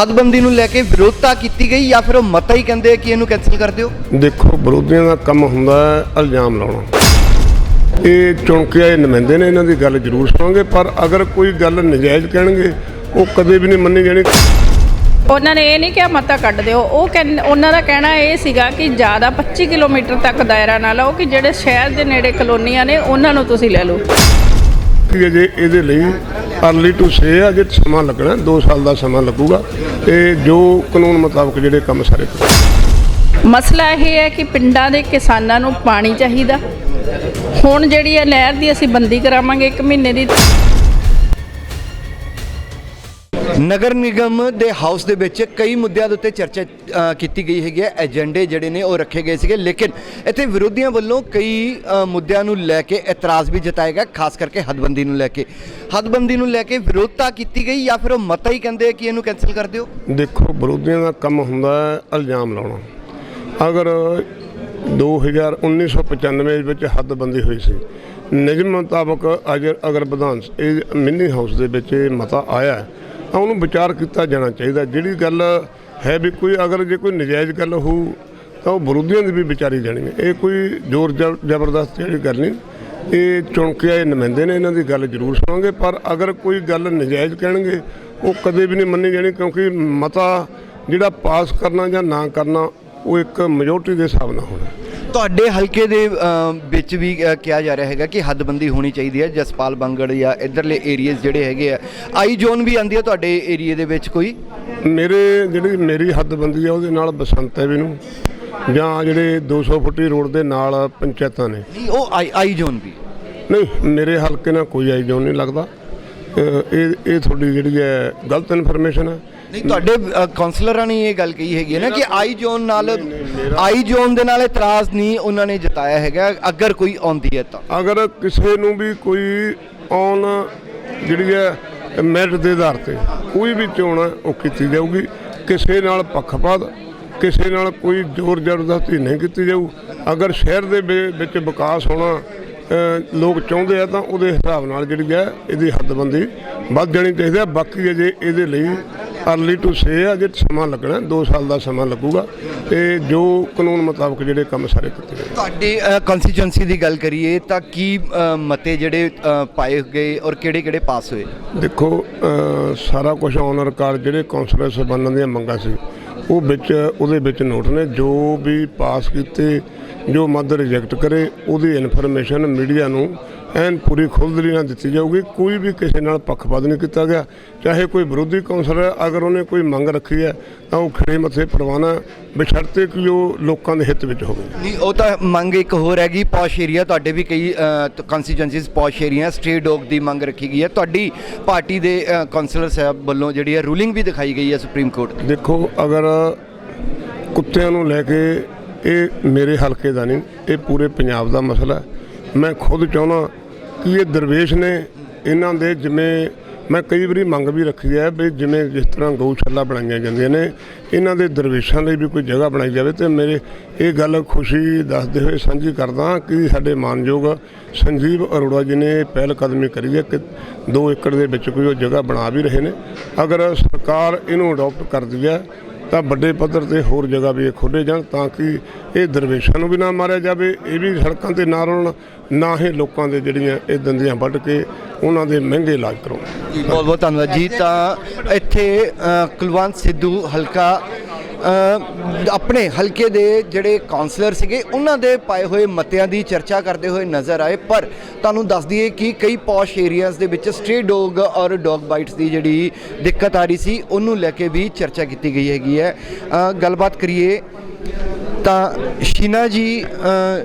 ਹੱਦਬੰਦੀ ਨੂੰ ਲੈ ਕੇ ਵਿਰੋਧਤਾ ਕੀਤੀ ਗਈ ਜਾਂ ਫਿਰ ਉਹ ਮਤਾ ਹੀ ਕਹਿੰਦੇ ਆ ਕਿ ਇਹਨੂੰ ਕੈਨਸਲ ਕਰ ਦਿਓ? ਦੇਖੋ ਵਿਰੋਧੀਆਂ ਦਾ ਕੰਮ ਹੁੰਦਾ ਹੈ ਇਲਜ਼ਾਮ ਲਾਉਣਾ। ਇਹ ਚੁਣ ਕੇ ਆਏ ਨੁਮਾਇੰਦੇ ਨੇ ਇਹਨਾਂ ਦੀ ਗੱਲ ਜ਼ਰੂਰ ਸੁਣਾਂਗੇ ਪਰ ਅਗਰ ਕੋਈ ਗੱਲ ਨਜਾਇਜ਼ ਕਹਿਣਗੇ ਉਹ ਕਦੇ ਵੀ ਨਹੀਂ ਮੰਨੀ ਜਾਣੀ। ਉਹਨਾਂ ਨੇ ਇਹ ਨਹੀਂ ਕਿਹਾ ਮਤਾ ਕੱਢ ਦਿਓ। ਉਹ ਕਹਿੰ- ਉਹਨਾਂ ਦਾ ਕਹਿਣਾ ਇਹ ਸੀਗਾ ਕਿ ਜ਼ਿਆਦਾ 25 ਕਿਲੋਮੀਟਰ ਤੱਕ ਦਾਇਰਾ ਨਾ ਲਾਓ ਕਿ ਜਿਹੜੇ ਸ਼ਹਿਰ ਦੇ ਨੇੜੇ ਕਲੋਨੀਆਂ ਨੇ ਉਹਨਾਂ ਨੂੰ ਤੁਸੀਂ ਲੈ ਲਓ। ਕਿ ਅਜੇ ਇਹਦੇ ਲਈ ਅਰਲੀ ਟੂ ਸੇ ਅਜੇ ਸਮਾਂ ਲੱਗਣਾ 2 ਸਾਲ ਦਾ ਸਮਾਂ ਲੱਗੂਗਾ ਤੇ ਜੋ ਕਾਨੂੰਨ ਮੁਤਾਬਕ ਜਿਹੜੇ ਕੰਮ ਸਾਰੇ ਕਰੋ। ਮਸਲਾ ਇਹ ਹੈ ਕਿ ਪਿੰਡਾਂ ਦੇ ਕਿਸਾਨਾਂ ਨੂੰ ਪਾਣੀ ਚਾਹੀਦਾ। ਹੁਣ ਜਿਹੜੀ ਹੈ ਨਹਿਰ ਦੀ ਅਸੀਂ ਬੰਦੀ ਕਰਾਵਾਂਗੇ 1 ਮਹੀਨੇ ਦੀ। ਨਗਰ ਨਿਗਮ ਦੇ ਹਾਊਸ ਦੇ ਵਿੱਚ ਕਈ ਮੁੱਦਿਆਂ ਦੇ ਉੱਤੇ ਚਰਚਾ ਕੀਤੀ ਗਈ ਹੈਗੀ ਹੈ। ਏਜੰਡੇ ਜਿਹੜੇ ਨੇ ਉਹ ਰੱਖੇ ਗਏ ਸੀਗੇ। ਲੇਕਿਨ ਇੱਥੇ ਵਿਰੋਧੀਆਂ ਵੱਲੋਂ ਕਈ ਮੁੱਦਿਆਂ ਨੂੰ ਲੈ ਕੇ ਇਤਰਾਜ਼ ਵੀ ਜਤਾਇਆ ਗਿਆ, ਖਾਸ ਕਰਕੇ ਹੱਦਬੰਦੀ ਨੂੰ ਲੈ ਕੇ। ਹੱਦਬੰਦੀ ਨੂੰ ਲੈ ਕੇ ਵਿਰੋਧਤਾ ਕੀਤੀ ਗਈ ਜਾਂ ਫਿਰ ਉਹ ਮਤਾ ਹੀ ਕਹਿੰਦੇ ਕਿ ਇਹਨੂੰ ਕੈਨਸਲ ਕਰ ਦਿਓ? ਦੇਖੋ, ਵਿਰੋਧੀਆਂ ਦਾ ਕੰਮ ਹੁੰਦਾ ਹੈ ਇਲਜ਼ਾਮ ਲਾਉਣਾ। ਅਗਰ 2000 1995 ਵਿੱਚ ਹੱਦਬੰਦੀ ਹੋਈ ਸੀ, ਨਿਯਮ ਮੁਤਾਬਕ ਅਜਰ ਅਗਰ ਵਿਧਾਨ, ਇਹ ਮਿੰਨੀ ਹਾਊਸ ਦੇ ਵਿੱਚ ਇਹ ਮਤਾ ਆਇਆ ਉਹਨੂੰ ਵਿਚਾਰ ਕੀਤਾ ਜਾਣਾ ਚਾਹੀਦਾ। ਜਿਹੜੀ ਗੱਲ ਹੈ ਵੀ ਕੋਈ ਅਗਰ ਜੇ ਕੋਈ ਨਜਾਇਜ਼ ਗੱਲ ਹੋਊ, ਤਾਂ ਉਹ ਵਿਰੋਧੀਆਂ ਦੀ ਵੀ ਵਿਚਾਰੀ ਜਾਣੀ ਹੈ। ਇਹ ਕੋਈ ਜ਼ੋਰ ਜ਼ਬ- ਜ਼ਬਰਦਸਤ ਜਿਹੜੀ ਗੱਲ ਨਹੀਂ। ਇਹ ਚੁਣ ਕੇ ਆਏ ਨੁਮਾਇੰਦੇ ਨੇ, ਇਹਨਾਂ ਦੀ ਗੱਲ ਜ਼ਰੂਰ ਸੁਣਾਂਗੇ। ਪਰ ਅਗਰ ਕੋਈ ਗੱਲ ਨਜਾਇਜ਼ ਕਹਿਣਗੇ, ਉਹ ਕਦੇ ਵੀ ਨਹੀਂ ਮੰਨੀ ਜਾਣੀ, ਕਿਉਂਕਿ ਮਤਾ ਜਿਹੜਾ ਪਾਸ ਕਰਨਾ ਜਾਂ ਨਾ ਕਰਨਾ, ਉਹ ਇੱਕ ਮੈਜੋਰਟੀ ਦੇ ਹਿਸਾਬ ਨਾਲ ਹੋਣਾ। ਤੁਹਾਡੇ ਹਲਕੇ ਦੇ ਵਿੱਚ ਵੀ ਕਿਹਾ ਜਾ ਰਿਹਾ ਹੈਗਾ ਕਿ ਹੱਦਬੰਦੀ ਹੋਣੀ ਚਾਹੀਦੀ ਹੈ ਜਸਪਾਲ ਬੰਗੜ ਜਾਂ ਇਧਰਲੇ ਏਰੀਆਜ਼ ਜਿਹੜੇ ਹੈਗੇ ਆ। ਆਈ ਜ਼ੋਨ ਵੀ ਆਂਦੀ ਹੈ ਤੁਹਾਡੇ ਏਰੀਏ ਦੇ ਵਿੱਚ ਕੋਈ? ਮੇਰੇ ਜਿਹੜੀ ਮੇਰੀ ਹੱਦਬੰਦੀ ਆ ਉਹਦੇ ਨਾਲ ਬਸੰਤ ਐਵੀ ਨੂੰ ਜਾਂ ਜਿਹੜੇ 200 ਫੁੱਟੀ ਰੋਡ ਦੇ ਨਾਲ ਪੰਚਾਇਤਾਂ ਨੇ। ਨਹੀਂ ਉਹ ਆਈ ਆਈ ਜ਼ੋਨ ਵੀ। ਨਹੀਂ ਮੇਰੇ ਹਲਕੇ ਨਾਲ ਕੋਈ ਆਈ ਜੋਨ ਨਹੀਂ ਲੱਗਦਾ। ਇਹ ਇਹ ਤੁਹਾਡੀ ਜਿਹੜੀ ਹੈ ਗਲਤ ਇਨਫੋਰਮੇਸ਼ਨ ਹੈ। ਨਹੀਂ ਤੁਹਾਡੇ ਕਾਉਂਸਲਰਾਂ ਨੇ ਇਹ ਗੱਲ ਕਹੀ ਹੈਗੀ ਹੈ ਨਾ ਕਿ ਆਈ ਜ਼ੋਨ ਨਾਲ ਆਈ ਜ਼ੋਨ ਦੇ ਨਾਲ ਇਤਰਾਜ਼ ਨਹੀਂ ਉਹਨਾਂ ਨੇ ਜਤਾਇਆ ਹੈਗਾ ਅਗਰ ਕੋਈ ਆਉਂਦੀ ਹੈ ਤਾਂ। ਅਗਰ ਕਿਸੇ ਨੂੰ ਵੀ ਕੋਈ ਔਨ ਜਿਹੜੀ ਹੈ ਮੈਰਿਟ ਦੇ ਆਧਾਰ ਤੇ ਕੋਈ ਵੀ ਚੋਣ ਉਹ ਕੀਤੀ ਜਾਊਗੀ ਕਿਸੇ ਨਾਲ ਪੱਖਪਾਤ ਕਿਸੇ ਨਾਲ ਕੋਈ ਜ਼ੋਰ ਜ਼ਬਰਦਸਤੀ ਨਹੀਂ ਕੀਤੀ ਜਾਊ। ਅਗਰ ਸ਼ਹਿਰ ਦੇ ਵਿੱਚ ਵਿਕਾਸ ਹੋਣਾ ਲੋਕ ਚਾਹੁੰਦੇ ਆ ਤਾਂ ਉਹਦੇ ਹਿਸਾਬ ਨਾਲ ਜਿਹੜੀ ਹੈ ਇਹਦੀ ਹੱਦਬੰਦੀ ਵੱਧ ਜਾਣੀ ਚਾਹੀਦੀ ਹੈ। ਬਾਕੀ ਅਜੇ ਇਹਦੇ ਲਈ ਅਰਲੀ ਟੂ ਸੇ ਅਜੇ ਸਮਾਂ ਲੱਗਣਾ 2 ਸਾਲ ਦਾ ਸਮਾਂ ਲੱਗੂਗਾ। ਤੇ ਜੋ ਕਾਨੂੰਨ ਮੁਤਾਬਕ ਜਿਹੜੇ ਕੰਮ ਸਾਰੇ ਕੀਤੇ ਜਾਣਗੇ ਤੁਹਾਡੇ ਕੰਸਟੀਚੁਐਂਸੀ ਦੀ ਗੱਲ ਕਰੀਏ ਤਾਂ ਕੀ ਮਤੇ ਜਿਹੜੇ ਪਾਏ ਗਏ ਔਰ ਕਿਹੜੇ ਕਿਹੜੇ ਪਾਸ ਹੋਏ? ਦੇਖੋ ਸਾਰਾ ਕੁਝ ਔਨ ਰਿਕਾਰਡ ਜਿਹੜੇ ਕੌਂਸਲਰ ਸਬੰਧਾਂ ਦੀਆਂ ਮੰਗਾਂ ਸੀ ਉਹ ਵਿੱਚ ਉਹਦੇ ਵਿੱਚ ਨੋਟ ਨੇ ਜੋ ਵੀ ਪਾਸ ਕੀਤੇ ਜੋ ਮੱਦ ਰਿਜੈਕਟ ਕਰੇ ਉਹਦੀ ਇਨਫੋਰਮੇਸ਼ਨ ਮੀਡੀਆ ਨੂੰ ਐਨ ਪੂਰੀ ਖੁੱਲ੍ਹਦਲੀ ਨਾਲ ਦਿੱਤੀ ਜਾਊਗੀ ਕੋਈ ਵੀ ਕਿਸੇ ਨਾਲ ਪੱਖਪਾਤ ਨਹੀਂ ਕੀਤਾ ਗਿਆ। ਚਾਹੇ ਕੋਈ ਵਿਰੋਧੀ ਕੌਂਸਲਰ ਹੈ, ਅਗਰ ਉਹਨੇ ਕੋਈ ਮੰਗ ਰੱਖੀ ਹੈ ਤਾਂ ਉਹ ਖੜੇ ਮੱਥੇ ਪ੍ਰਵਾਨਾ ਬਸ਼ਰਤੇ ਕਿ ਉਹ ਲੋਕਾਂ ਦੇ ਹਿੱਤ ਵਿੱਚ ਹੋਵੇ। ਨਹੀਂ ਉਹ ਤਾਂ ਮੰਗ ਇੱਕ ਹੋਰ ਹੈਗੀ ਪੌਸ਼ ਏਰੀਆ ਤੁਹਾਡੇ ਵੀ ਕਈ constituencies posh area stray dog ਦੀ ਮੰਗ ਰੱਖੀ ਗਈ ਹੈ। ਤੁਹਾਡੀ ਪਾਰਟੀ ਦੇ ਕਾਉਂਸਲਰ ਸਾਹਿਬ ਵੱਲੋਂ ਜਿਹੜੀ ਹੈ ਰੂਲਿੰਗ ਵੀ ਦਿਖਾਈ ਗਈ ਹੈ ਸੁਪਰੀਮ ਕੋਰਟ ਦੇਖੋ ਅਗਰ ਕੁੱਤਿਆਂ ਨੂੰ ਲੈ ਕੇ ਇਹ ਮੇਰੇ ਹਲਕੇ ਦਾ ਨਹੀਂ ਇਹ ਪੂਰੇ ਪੰਜਾਬ ਦਾ ਮਸਲਾ ਹੈ। ਮੈਂ ਖੁਦ ਚਾਹੁੰਦਾ ਕਿ ਇਹ ਦਰਵੇਸ਼ ਨੇ ਇਹਨਾਂ ਦੇ ਜਿਵੇਂ ਮੈਂ ਕਈ ਵਾਰੀ ਮੰਗ ਵੀ ਰੱਖੀ ਹੈ ਵੀ ਜਿਵੇਂ ਜਿਸ ਤਰ੍ਹਾਂ ਗਊਸ਼ਾਲਾ ਬਣਾਈਆਂ ਜਾਂਦੀਆਂ ਨੇ, ਇਹਨਾਂ ਦੇ ਦਰਵੇਸ਼ਾਂ ਲਈ ਵੀ ਕੋਈ ਜਗ੍ਹਾ ਬਣਾਈ ਜਾਵੇ ਤੇ ਮੇਰੇ ਇਹ ਗੱਲ ਖੁਸ਼ੀ ਦੱਸਦੇ ਹੋਏ ਸਾਂਝੀ ਕਰਦਾ ਕਿ ਸਾਡੇ ਮਾਨਯੋਗ ਸੰਜੀਵ ਅਰੋੜਾ ਜੀ ਨੇ ਪਹਿਲ ਕਦਮੀ ਕਰੀ ਹੈ ਕਿ 2 ਏਕੜ ਦੇ ਵਿੱਚ ਕੋਈ ਉਹ ਜਗ੍ਹਾ ਬਣਾ ਵੀ ਰਹੇ ਨੇ। ਅਗਰ ਸਰਕਾਰ ਇਹਨੂੰ ਅਡਾਪਟ ਕਰਦੀ ਹੈ ਤਾਂ ਵੱਡੇ ਪੱਧਰ ਤੇ ਹੋਰ ਜਗ੍ਹਾ ਵੀ ਇਹ ਖੋਲ੍ਹੇ ਜਾਣ ਤਾਂ ਕਿ ਇਹ ਦਰਵੇਸ਼ਾਂ ਨੂੰ ਵੀ ਨਾ ਮਾਰਿਆ ਜਾਵੇ। ਇਹ ਵੀ ਸੜਕਾਂ ਤੇ ਨਾ ਰੋਣ, ਨਾ ਹੀ ਲੋਕਾਂ ਦੇ ਜਿਹੜੀਆਂ ਇਹ ਦੰਦੀਆਂ ਵੱਢ ਕੇ ਉਹਨਾਂ ਦੇ ਮਹਿੰਗੇ ਇਲਾਜ ਕਰਾਉਣ। ਬਹੁਤ ਬਹੁਤ ਧੰਨਵਾਦ ਜੀ। ਤਾਂ ਇੱਥੇ ਕੁਲਵੰਤ ਸਿੱਧੂ ਹਲਕਾ ਆਪਣੇ ਹਲਕੇ ਦੇ ਜਿਹੜੇ ਕਾਉਂਸਲਰ ਸੀਗੇ, ਉਹਨਾਂ ਦੇ ਪਾਏ ਹੋਏ ਮਤਿਆਂ ਦੀ ਚਰਚਾ ਕਰਦੇ ਹੋਏ ਨਜ਼ਰ ਆਏ। ਪਰ ਤੁਹਾਨੂੰ ਦੱਸ ਦਈਏ ਕਿ ਕਈ ਪੌਸ਼ ਏਰੀਆਜ਼ ਦੇ ਵਿੱਚ ਸਟ੍ਰੀ ਡੌਗ ਔਰ ਡੌਗ ਬਾਈਟਸ ਦੀ ਜਿਹੜੀ ਦਿੱਕਤ ਆ ਰਹੀ ਸੀ, ਉਹਨੂੰ ਲੈ ਕੇ ਵੀ ਚਰਚਾ ਕੀਤੀ ਗਈ ਹੈਗੀ ਹੈ। ਗੱਲਬਾਤ ਕਰੀਏ ਤਾਂ ਸ਼ੀਨਾ ਜੀ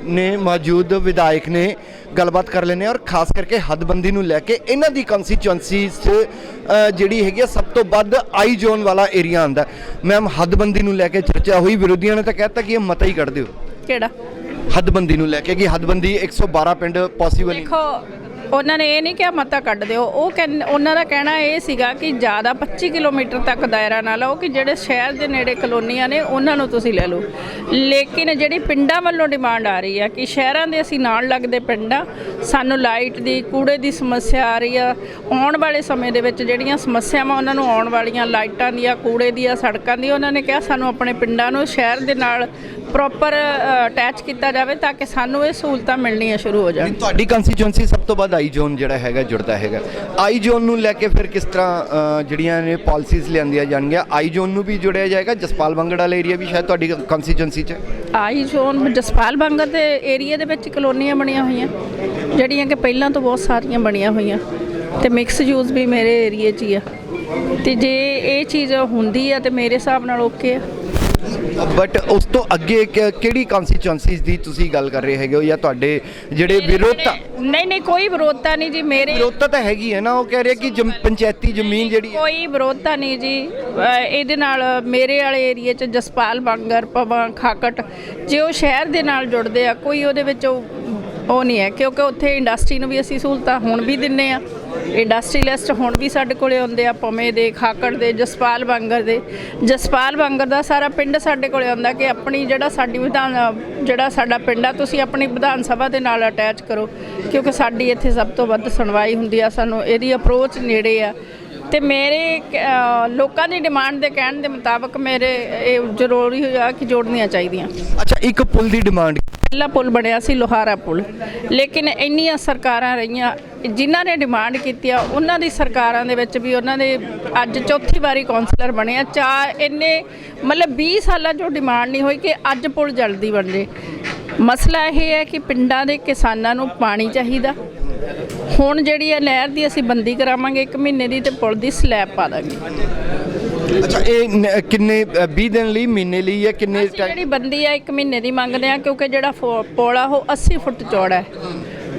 ਨੇ ਮੌਜੂਦ ਵਿਧਾਇਕ ਨੇ ਗੱਲਬਾਤ ਕਰ ਲੈਨੇ ਔਰ ਖਾਸ ਕਰਕੇ ਹੱਦਬੰਦੀ ਨੂੰ ਲੈ ਕੇ ਇਹਨਾਂ ਦੀ ਕਨਸਟੀਚੁਐਂਸੀਜ਼ 'ਚ ਜਿਹੜੀ ਹੈਗੀ ਸਭ ਤੋਂ ਵੱਧ ਆਈ ਜ਼ੋਨ ਵਾਲਾ ਏਰੀਆ ਆਂਦਾ ਮੈਮ ਹੱਦਬੰਦੀ ਨੂੰ ਲੈ ਕੇ ਚਰਚਾ ਹੋਈ ਵਿਰੋਧੀਆਂ ਨੇ ਤਾਂ ਕਹਿਤਾ ਕਿ ਇਹ ਮਤਾ ਹੀ ਕੱਢ ਦਿਓ। ਕਿਹੜਾ? ਹੱਦਬੰਦੀ ਨੂੰ ਲੈ ਕੇ ਕਿ ਹੱਦਬੰਦੀ 112 ਪਿੰਡ ਪੋਸੀਬਲ ਨਹੀਂ ਦੇਖੋ ਉਹਨਾਂ ਨੇ ਇਹ ਨਹੀਂ ਕਿਹਾ ਮਤਾ ਕੱਢ ਦਿਓ। ਉਹ ਕਹਿੰ- ਉਹਨਾਂ ਦਾ ਕਹਿਣਾ ਇਹ ਸੀਗਾ ਕਿ ਜ਼ਿਆਦਾ 25 ਕਿਲੋਮੀਟਰ ਤੱਕ ਦਾਇਰਾ ਨਾ ਲਾਓ ਕਿ ਜਿਹੜੇ ਸ਼ਹਿਰ ਦੇ ਨੇੜੇ ਕਲੋਨੀਆਂ ਨੇ, ਉਹਨਾਂ ਨੂੰ ਤੁਸੀਂ ਲੈ ਲਓ। ਲੇਕਿਨ ਜਿਹੜੀ ਪਿੰਡਾਂ ਵੱਲੋਂ ਡਿਮਾਂਡ ਆ ਰਹੀ ਆ ਕਿ ਸ਼ਹਿਰਾਂ ਦੇ ਅਸੀਂ ਨਾਲ ਲੱਗਦੇ ਪਿੰਡਾਂ, ਸਾਨੂੰ ਲਾਈਟ ਦੀ, ਕੂੜੇ ਦੀ ਸਮੱਸਿਆ ਆ ਰਹੀ ਆ। ਆਉਣ ਵਾਲੇ ਸਮੇਂ ਦੇ ਵਿੱਚ ਜਿਹੜੀਆਂ ਸਮੱਸਿਆਵਾਂ ਉਹਨਾਂ ਨੂੰ ਆਉਣ ਵਾਲੀਆਂ, ਲਾਈਟਾਂ ਦੀਆਂ, ਕੂੜੇ ਦੀਆਂ, ਸੜਕਾਂ ਦੀ ਉਹਨਾਂ ਨੇ ਕਿਹਾ ਸਾਨੂੰ ਆਪਣੇ ਪਿੰਡਾਂ ਨੂੰ, ਸ਼ਹਿਰ ਦੇ ਨਾਲ ਪ੍ਰੋਪਰ ਅਟੈਚ ਕੀਤਾ ਜਾਵੇ ਤਾਂ ਕਿ ਸਾਨੂੰ ਇਹ ਸਹੂਲਤਾਂ ਮਿਲਣੀਆਂ ਸ਼ੁਰੂ ਹੋ ਜਾਣ। ਤੁਹਾਡੀ ਕੰਸਟੀਚੁਐਂਸੀ ਸਭ ਤੋਂ ਵੱਧ ਆਈ ਜ਼ੋਨ ਜਿਹੜਾ ਹੈਗਾ ਜੁੜਦਾ ਹੈਗਾ। ਆਈ ਜ਼ੋਨ ਨੂੰ ਲੈ ਕੇ ਫਿਰ ਕਿਸ ਤਰ੍ਹਾਂ ਜਿਹੜੀਆਂ ਨੇ ਪਾਲਿਸੀਜ਼ ਲਿਆਂਦੀਆਂ ਜਾਣਗੀਆਂ? ਆਈ ਜ਼ੋਨ ਨੂੰ ਵੀ ਜੁੜਿਆ ਜਾਏਗਾ? ਜਸਪਾਲ ਬੰਗੜ ਵਾਲਾ ਏਰੀਆ ਵੀ ਸ਼ਾਇਦ ਤੁਹਾਡੀ ਕੰਸਟੀਚੁਐਂਸੀ 'ਚ? ਆਈ ਜ਼ੋਨ ਜਸਪਾਲ ਬੰਗਰ ਦੇ ਏਰੀਆ ਦੇ ਵਿੱਚ ਕਲੋਨੀਆਂ ਬਣੀਆਂ ਹੋਈਆਂ। ਜਿਹੜੀਆਂ ਕਿ ਪਹਿਲਾਂ ਤੋਂ ਬਹੁਤ ਸਾਰੀਆਂ ਬਣੀਆਂ ਹੋਈਆਂ। ਤੇ ਮਿਕਸ ਯੂਜ਼ ਵੀ ਮੇਰੇ ਏਰੀਆ 'ਚ ਹੀ ਆ। ਤੇ ਜੇ ਇਹ ਚੀਜ਼ ਹੁੰਦੀ ਆ ਤੇ ਮੇਰੇ ਹਿਸਾਬ ਨਾਲ ਓਕੇ ਆ। ਬਟ ਉਸ ਤੋਂ ਅੱਗੇ ਕਿ- ਕਿਹੜੀ ਕੰਸਟੀਚੁਐਂਸੀਜ਼ ਦੀ ਤੁਸੀਂ ਗੱਲ ਕਰ ਰਹੇ ਹੈਗੇ ਹੋ ਜਾਂ ਤੁਹਾਡੇ ਜਿਹੜੇ ਵਿਰੋਧਤਾ ਨਹੀਂ ਨਹੀਂ ਕੋਈ ਵਿਰੋਧਤਾ ਨਹੀਂ ਜੀ ਮੇਰੇ ਵਿਰੋਧਤਾ ਤਾਂ ਹੈਗੀ ਹੈ ਨਾ ਉਹ ਕਹਿ ਰਹੇ ਕਿ ਜਮ- ਪੰਚਾਇਤੀ ਜ਼ਮੀਨ ਜਿਹੜੀ ਹੈ ਕੋਈ ਵਿਰੋਧਤਾ ਨਹੀਂ ਜੀ। ਅਹ ਇਹਦੇ ਨਾਲ ਮੇਰੇ ਵਾਲੇ ਏਰੀਆ 'ਚ ਜਸਪਾਲ ਬੰਗਰ ਪਵਾਂ ਖਾਕਟ ਜੇ ਉਹ ਸ਼ਹਿਰ ਦੇ ਨਾਲ ਜੁੜਦੇ ਆ ਕੋਈ ਉਹਦੇ ਵਿੱਚ ਉਹ ਉਹ ਨਹੀਂ ਹੈ ਕਿਉਂਕਿ ਉੱਥੇ ਇੰਡਸਟਰੀ ਨੂੰ ਵੀ ਅਸੀਂ ਸਹੂਲਤਾਂ ਹੁਣ ਵੀ ਦਿੰਨੇ ਆ। ਇੰਡਸਟਰੀਲਿਸਟ ਹੁਣ ਵੀ ਸਾਡੇ ਕੋਲੇ ਆਉਂਦੇ ਆ ਪਮੇ ਦੇ, ਖਾਕੜ ਦੇ, ਜਸਪਾਲ ਬੰਗਰ ਦੇ। ਜਸਪਾਲ ਬੰਗਰ ਦਾ ਸਾਰਾ ਪਿੰਡ ਸਾਡੇ ਕੋਲੇ ਆਉਂਦਾ ਕਿ ਆਪਣੀ ਜਿਹੜਾ ਸਾਡੀ ਵਿਧਾਨ ਜਿਹੜਾ ਸਾਡਾ ਪਿੰਡ ਆ, ਤੁਸੀਂ ਆਪਣੀ ਵਿਧਾਨ ਸਭਾ ਦੇ ਨਾਲ ਅਟੈਚ ਕਰੋ, ਕਿਉਂਕਿ ਸਾਡੀ ਇੱਥੇ ਸਭ ਤੋਂ ਵੱਧ ਸੁਣਵਾਈ ਹੁੰਦੀ ਆ, ਸਾਨੂੰ ਇਹਦੀ ਅਪਰੋਚ ਨੇੜੇ ਆ। ਤੇ ਮੇਰੇ ਲੋਕਾਂ ਦੀ ਡਿਮਾਂਡ ਦੇ ਕਹਿਣ ਦੇ ਮੁਤਾਬਕ ਮੇਰੇ ਇਹ ਜ਼ਰੂਰੀ ਹੋਇਆ ਕਿ ਜੋੜਨੀਆਂ ਚਾਹੀਦੀਆਂ। ਅੱਛਾ ਇੱਕ ਪੁਲ ਦੀ ਡਿਮਾਂਡ ਪਹਿਲਾ ਪੁਲ ਬਣਿਆ ਸੀ ਲੋਹਾਰਾ ਪੁਲ। ਲੇਕਿਨ ਇੰਨੀਆਂ ਸਰਕਾਰਾਂ ਰਹੀਆਂ ਜਿਨ੍ਹਾਂ ਨੇ ਡਿਮਾਂਡ ਕੀਤੀ ਆ ਉਹਨਾਂ ਦੀ ਸਰਕਾਰਾਂ ਦੇ ਵਿੱਚ ਵੀ ਉਹਨਾਂ ਦੇ ਅੱਜ ਚੌਥੀ ਵਾਰੀ ਕਾਉਂਸਲਰ ਬਣੇ ਆ ਚਾ ਇੰਨੇ ਮਤਲਬ 20 ਸਾਲਾਂ ਤੋਂ ਡਿਮਾਂਡ ਨਹੀਂ ਹੋਈ ਕਿ ਅੱਜ ਪੁਲ ਜਲਦੀ ਬਣ ਜੇ। ਮਸਲਾ ਇਹ ਹੈ ਕਿ ਪਿੰਡਾਂ ਦੇ ਕਿਸਾਨਾਂ ਨੂੰ ਪਾਣੀ ਚਾਹੀਦਾ ਹੁਣ ਜਿਹੜੀ ਹੈ ਨਹਿਰ ਦੀ ਅਸੀਂ ਬੰਦੀ ਕਰਾਵਾਂਗੇ 1 ਮਹੀਨੇ ਦੀ ਤੇ ਪੁਲ ਦੀ ਸਲੈਬ ਪਾ ਦਾਂਗੇ। ਅੱਛਾ ਇਹ ਨ- ਕਿੰਨੇ ਅ, 20 ਦਿਨ ਲਈ ਮਹੀਨੇ ਲਈ ਜਾਂ ਕਿੰਨੇ ਅਸੀਂ ਜਿਹੜੀ ਬੰਦੀ ਆ 1 ਮਹੀਨੇ ਦੀ ਮੰਗਦੇ ਆ ਕਿਉਂਕਿ ਜਿਹੜਾ ਫੋ- ਪੁਲ ਆ ਉਹ 80 ਫੁੱਟ ਚੌੜਾ ਹੈ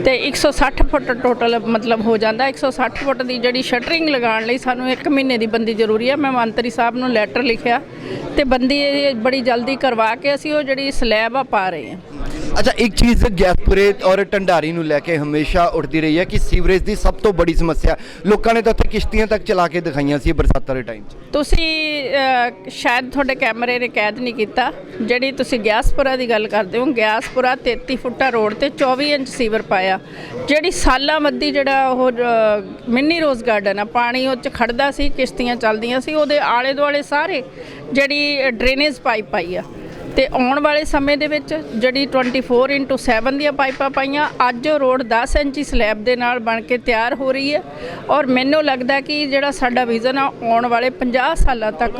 ਤੇ 160 ਫੁੱਟ ਟੋਟਲ ਮਤਲਬ ਹੋ ਜਾਂਦਾ। 160 ਫੁੱਟ ਦੀ ਜਿਹੜੀ ਸ਼ਟਰਿੰਗ ਲਗਾਉਣ ਲਈ ਸਾਨੂੰ 1 ਮਹੀਨੇ ਦੀ ਬੰਦੀ ਜ਼ਰੂਰੀ ਹੈ ਮੈਂ ਮੰਤਰੀ ਸਾਹਿਬ ਨੂੰ ਲੈਟਰ ਲਿਖਿਆ ਤੇ ਬੰਦੀ ਇਹ ਬੜੀ ਜਲਦੀ ਕਰਵਾ ਕੇ ਅਸੀਂ ਉਹ ਜਿਹੜੀ ਸਲੈਬ ਆ ਪਾ ਰਹੇ ਹਾਂ। ਅੱਛਾ ਇੱਕ ਚੀਜ਼ ਗੈਸਪੁਰੇ ਔਰ ਟੰਡਾਰੀ ਨੂੰ ਲੈ ਕੇ ਹਮੇਸ਼ਾ ਉੱਠਦੀ ਰਹੀ ਹੈ ਕਿ ਸੀਵਰੇਜ ਦੀ ਸਭ ਤੋਂ ਬੜੀ ਸਮੱਸਿਆ ਲੋਕਾਂ ਨੇ ਤਾਂ ਉੱਥੇ ਕਿਸ਼ਤੀਆਂ ਤੱਕ ਚਲਾ ਕੇ ਦਿਖਾਈਆਂ ਸੀ ਬਰਸਾਤਾਂ ਦੇ ਟਾਈਮ 'ਚ। ਤੁਸੀਂ ਅਹ, ਸ਼ਾਇਦ ਤੁਹਾਡੇ ਕੈਮਰੇ ਨੇ ਕੈਦ ਨਹੀਂ ਕੀਤਾ ਜਿਹੜੀ ਤੁਸੀਂ ਗਿਆਸਪੁਰਾ ਦੀ ਗੱਲ ਕਰਦੇ ਹੋ ਗਿਆਸਪੁਰਾ 33 ਫੁੱਟਾ ਰੋਡ ਤੇ 24 ਇੰਚ ਸੀਵਰ ਪਾਇਆ। ਜਿਹੜੀ ਸਾਲਾਂ ਮੱਦੀ ਜਿਹੜਾ ਉਹ ਅਹ, ਮਿੰਨੀ ਰੋਜ਼ ਗਾਰਡਨ ਆ ਪਾਣੀ ਉਹ ਚ ਖੜਦਾ ਸੀ ਕਿਸ਼ਤੀਆਂ ਚੱਲਦੀਆਂ ਸੀ ਉਹਦੇ ਆਲੇ ਦੁਆਲੇ ਸਾਰੇ ਜਿਹੜੀ ਡਰੇਨੇਜ ਪਾਈਪ ਪਾਈ ਆ। ਤੇ ਆਉਣ ਵਾਲੇ ਸਮੇਂ ਦੇ ਵਿੱਚ ਜਿਹੜੀ 24/7 ਦੀਆਂ ਪਾਈਪਾਂ ਪਾਈਆਂ, ਅੱਜ ਉਹ ਰੋਡ 10 ਇੰਚੀ ਸਲੈਬ ਦੇ ਨਾਲ ਬਣ ਕੇ ਤਿਆਰ ਹੋ ਰਹੀ ਹੈ। ਔਰ ਮੈਨੂੰ ਲੱਗਦਾ ਕਿ ਜਿਹੜਾ ਸਾਡਾ ਵਿਜ਼ਨ ਆ, ਆਉਣ ਵਾਲੇ 50 ਸਾਲਾਂ ਤੱਕ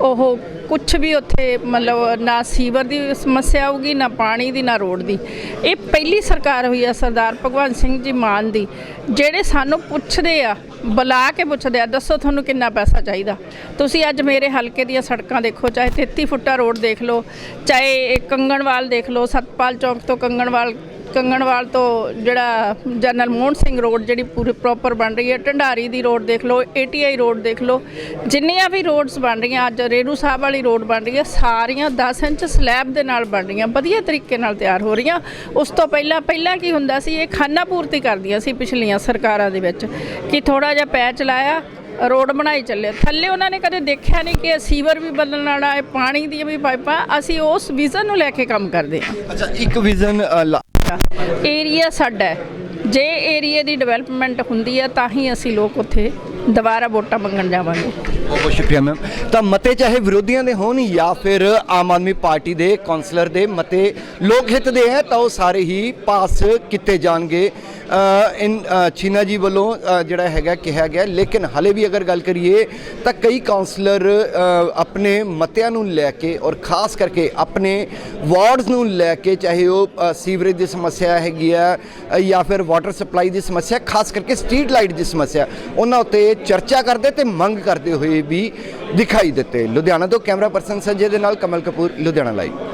ਉਹ ਕੁਝ ਵੀ ਉੱਥੇ ਮਤਲਬ ਨਾ ਸੀਵਰ ਦੀ ਸਮੱਸਿਆ ਆਊਗੀ, ਨਾ ਪਾਣੀ ਦੀ, ਨਾ ਰੋਡ ਦੀ। ਇਹ ਪਹਿਲੀ ਸਰਕਾਰ ਹੋਈ ਆ ਸਰਦਾਰ ਭਗਵੰਤ ਸਿੰਘ ਜੀ ਮਾਨ ਦੀ, ਜਿਹੜੇ ਸਾਨੂੰ ਪੁੱਛਦੇ ਆ, ਬੁਲਾ ਕੇ ਪੁੱਛਦੇ ਆ, ਦੱਸੋ ਤੁਹਾਨੂੰ ਕਿੰਨਾ ਪੈਸਾ ਚਾਹੀਦਾ? ਤੁਸੀਂ ਅੱਜ ਮੇਰੇ ਹਲਕੇ ਦੀਆਂ ਸੜਕਾਂ ਦੇਖੋ, ਚਾਹੇ 33 ਫੁੱਟਾ ਰੋਡ ਦੇਖ ਲਓ, ਚਾਹੇ ਇਹ ਕੰਗਣਵਾਲ ਦੇਖ ਲਓ, ਸਤਪਾਲ ਚੌਕ ਤੋਂ ਕੰਗਣਵਾਲ ਕੰਗਣਵਾਲ ਤੋਂ ਜਿਹੜਾ ਜਨਰਲ ਮੋਹਨ ਸਿੰਘ ਰੋਡ ਜਿਹੜੀ ਪੂਰੀ ਪ੍ਰੋਪਰ ਬਣ ਰਹੀ ਹੈ, ਢੰਡਾਰੀ ਦੀ ਰੋਡ ਦੇਖ ਲਓ ਏਟੀਆਈ ਰੋਡ ਦੇਖ ਲਓ, ਜਿੰਨੀਆਂ ਵੀ ਰੋਡਸ ਬਣ ਰਹੀਆਂ, ਅੱਜ ਰੇਰੂ ਸਾਹਿਬ ਵਾਲੀ ਰੋਡ ਬਣ ਰਹੀ ਹੈ, ਸਾਰੀਆਂ 10 ਇੰਚ ਸਲੈਬ ਦੇ ਨਾਲ ਬਣ ਰਹੀਆਂ, ਵਧੀਆ ਤਰੀਕੇ ਨਾਲ ਤਿਆਰ ਹੋ ਰਹੀਆਂ। ਉਸ ਤੋਂ ਪਹਿਲਾਂ ਪਹਿਲਾਂ ਕੀ ਹੁੰਦਾ ਸੀ, ਇਹ ਖਾਨਾ ਪੂਰਤੀ ਕਰਦੀਆਂ ਸੀ ਪਿਛਲੀਆਂ ਸਰਕਾਰਾਂ ਦੇ ਵਿੱਚ, ਕਿ ਥੋੜਾ ਜਿਹਾ ਪੈਚ ਲਾਇਆ, ਰੋਡ ਬਣਾਈ ਚੱਲੇ ਥੱਲੇ ਉਹਨਾਂ ਨੇ ਕਦੇ ਦੇਖਿਆ ਨਹੀਂ ਕਿ ਸੀਵਰ ਵੀ ਬਦਲਣ ਵਾਲਾ ਹੈ, ਪਾਣੀ ਦੀਆਂ ਵੀ ਪਾਈਪਾਂ, ਅਸੀਂ ਉਸ ਵਿਜ਼ਨ ਨੂੰ ਲੈ ਕੇ ਕੰਮ ਕਰਦੇ ਹਾਂ। ਅੱਛਾ, ਇੱਕ ਵਿਜ਼ਨ ਏਰੀਆ ਸਾਡਾ ਹੈ। ਜੇ ਏਰੀਏ ਦੀ ਡਿਵੈਲਪਮੈਂਟ ਹੁੰਦੀ ਹੈ ਤਾਂ ਹੀ ਅਸੀਂ ਲੋਕ ਉੱਥੇ ਦੁਬਾਰਾ ਵੋਟਾਂ ਮੰਗਣ ਜਾਵਾਂਗੇ। ਬਹੁਤ ਬਹੁਤ ਸ਼ੁਕਰੀਆ ਮੈਮ ਤਾਂ ਮਤੇ ਚਾਹੇ ਵਿਰੋਧੀਆਂ ਦੇ ਹੋਣ ਜਾਂ ਫਿਰ ਆਮ ਆਦਮੀ ਪਾਰਟੀ ਦੇ ਕਾਉਂਸਲਰ ਦੇ ਮਤੇ ਲੋਕ ਹਿੱਤ ਦੇ ਹੈ ਤਾਂ ਉਹ ਸਾਰੇ ਹੀ ਪਾਸ ਕੀਤੇ ਜਾਣਗੇ। ਇਨ ਛੀਨਾ ਜੀ ਵੱਲੋਂ ਜਿਹੜਾ ਹੈਗਾ ਕਿਹਾ ਗਿਆ। ਲੇਕਿਨ ਹਲੇ ਵੀ ਅਗਰ ਗੱਲ ਕਰੀਏ ਤਾਂ ਕਈ ਕਾਉਂਸਲਰ ਆਪਣੇ ਮਤਿਆਂ ਨੂੰ ਲੈ ਕੇ ਔਰ ਖਾਸ ਕਰਕੇ ਆਪਣੇ ਵਾਰਡਸ ਨੂੰ ਲੈ ਕੇ ਚਾਹੇ ਉਹ ਸੀਵਰੇਜ ਦੀ ਸਮੱਸਿਆ ਹੈਗੀ ਆ ਜਾਂ ਫਿਰ ਵਾਟਰ ਸਪਲਾਈ ਦੀ ਸਮੱਸਿਆ, ਖਾਸ ਕਰਕੇ ਸਟਰੀਟ ਲਾਈਟ ਦੀ ਸਮੱਸਿਆ, ਉਹਨਾਂ ਉੱਤੇ ਚਰਚਾ ਕਰਦੇ ਤੇ ਮੰਗ ਕਰਦੇ ਹੋਏ ਵੀ ਦਿਖਾਈ ਦਿੱਤੇ। ਲੁਧਿਆਣਾ ਤੋਂ ਕੈਮਰਾ ਪਰਸਨ ਸੰਜੇ ਦੇ ਨਾਲ ਕਮਲ ਕਪੂਰ, ਲੁਧਿਆਣਾ ਲਾਈਵ।